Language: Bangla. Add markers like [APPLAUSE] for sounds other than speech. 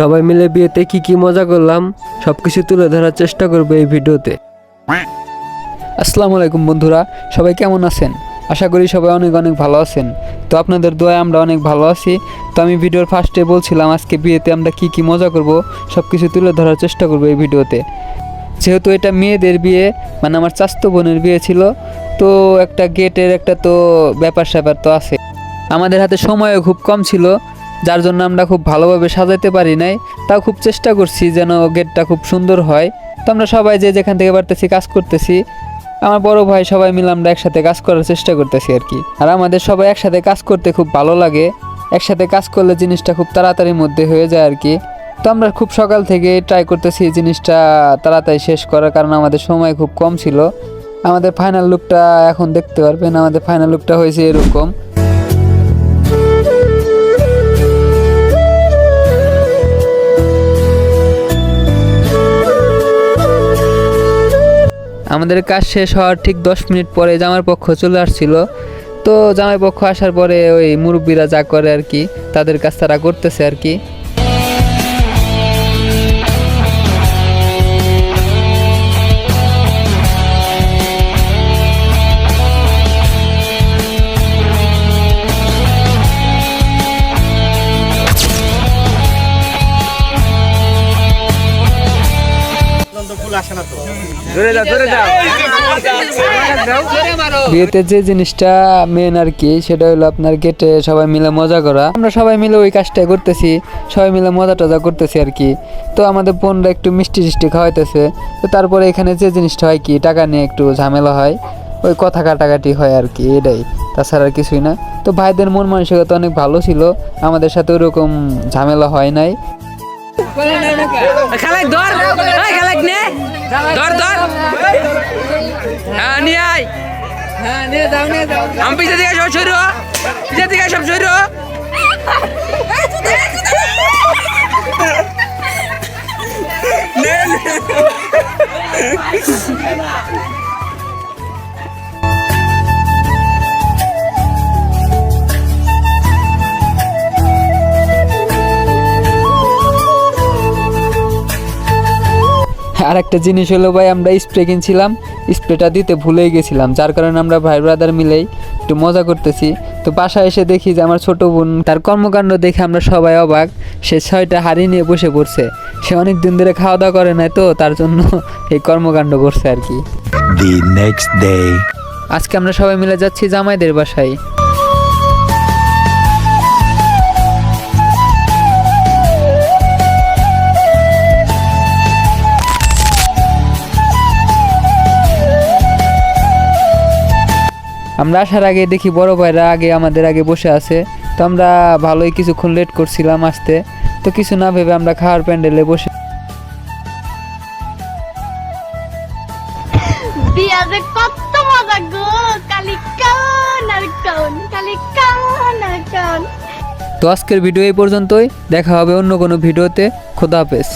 সবাই মিলে বিয়েতে কি কি মজা করলাম সব কিছু তুলে ধরার চেষ্টা করব এই ভিডিওতে। আসসালামু আলাইকুম বন্ধুরা, সবাই কেমন আছেন? আশা করি সবাই অনেক অনেক ভালো আছেন। তো আপনাদের দোয়া আমরা অনেক ভালো আছি। তো আমি ভিডিওর ফার্স্টে বলছিলাম, আজকে বিয়েতে আমরা কি কি মজা করব সব কিছু তুলে ধরার চেষ্টা করব এই ভিডিওতে। যেহেতু এটা মেয়েদের বিয়ে মানে আমার চাস্ত বোনের বিয়ে ছিল, তো একটা গেটের একটা তো ব্যাপার স্যাপার তো আছে। আমাদের হাতে সময়ও খুব কম ছিল যার জন্য আমরা খুব ভালোভাবে সাজাতে পারি নাই, তাও খুব চেষ্টা করছি যেন গেটটা খুব সুন্দর হয়। তো আমরা সবাই যে যেখান থেকে পারতেছি কাজ করতেছি। আমার বড় ভাই সবাই মিলে আমরা একসাথে কাজ করার চেষ্টা করতেছি আর কি। আর আমাদের সবাই একসাথে কাজ করতে খুব ভালো লাগে। একসাথে কাজ করলে জিনিসটা খুব তাড়াতাড়ির মধ্যে হয়ে যায় আর কি। তো আমরা খুব সকাল থেকে ট্রাই করতেছি এই জিনিসটা তাড়াতাড়ি শেষ করার কারণ আমাদের সময় খুব কম ছিল। আমাদের ফাইনাল লুকটা এখন দেখতে পারবেন, আমাদের ফাইনাল লুকটা হয়েছে এরকম। আমাদের কাজ শেষ হওয়ার ঠিক দশ মিনিট পরে জামাই পক্ষ চলে আসছিল। তো জামাই পক্ষ আসার পরে ওই মুরব্বীরা যা করে আর কি, তাদের কাজ তারা করতেছে আর কি। বিয়েতে যে জিনিসটা মেন আর কি সেটা হলো আপনার গেটে সবাই মিলে মজা করা। আমরা সবাই মিলে ওই কাজটা করতেছি সবাই মিলে মজা টজা করতেছি আর কি। তো আমাদের বোনরা একটু মিষ্টি টিষ্টি খাওয়াইতেছে। তো তারপরে এখানে যে জিনিসটা হয় কি টাকা নিয়ে একটু ঝামেলা হয়। ওই কথা কাটাকাটি হয় আর কি এটাই। তাছাড়া আর কিছুই না। তো ভাইদের মন মানসিকতা অনেক ভালো ছিল। আমাদের সাথে ওরকম ঝামেলা হয় নাই। খালাক, ধর। এই নে। ধর ধর। হ্যাঁ নিয়ে আয়। আমি পিছিয়ে সব সরু পিছিয়ে দিকে সব সরু আর একটা জিনিস হলো ভাই আমরা স্প্রে কিনছিলাম স্প্রেটা দিতে ভুলেই গেছিলাম যার কারণে আমরা ভাই ব্রাদার মিলেই একটু মজা করতেছি। তো বাসায় এসে দেখি যে আমার ছোট বোন তার কর্মকাণ্ড দেখে আমরা সবাই অবাক সে ছয়টা হাড়ি নিয়ে বসে পড়ছে। সে অনেক দিন ধরে খাওয়া দাওয়া করে নাই তো তার জন্য [LAUGHS] এই কর্মকাণ্ড করছে আর কি. আজকে আমরা সবাই মিলে যাচ্ছি জামাইদের বাসায়। আমরা আসার আগে দেখি বড় ভাইরা আগে আমাদের আগে বসে আছে। তো আমরা ভালোই কিছুক্ষণ লেট করছিলাম আসতে। তো কিছু না ভেবে আমরা খাওয়ার প্যান্ডেলে বসে কত মজা গো! কালি কান আর কান কালি কান আর কান। তো আজকের ভিডিও এই পর্যন্তই। দেখা হবে অন্য কোনো ভিডিওতে। খোদা হাফেজ।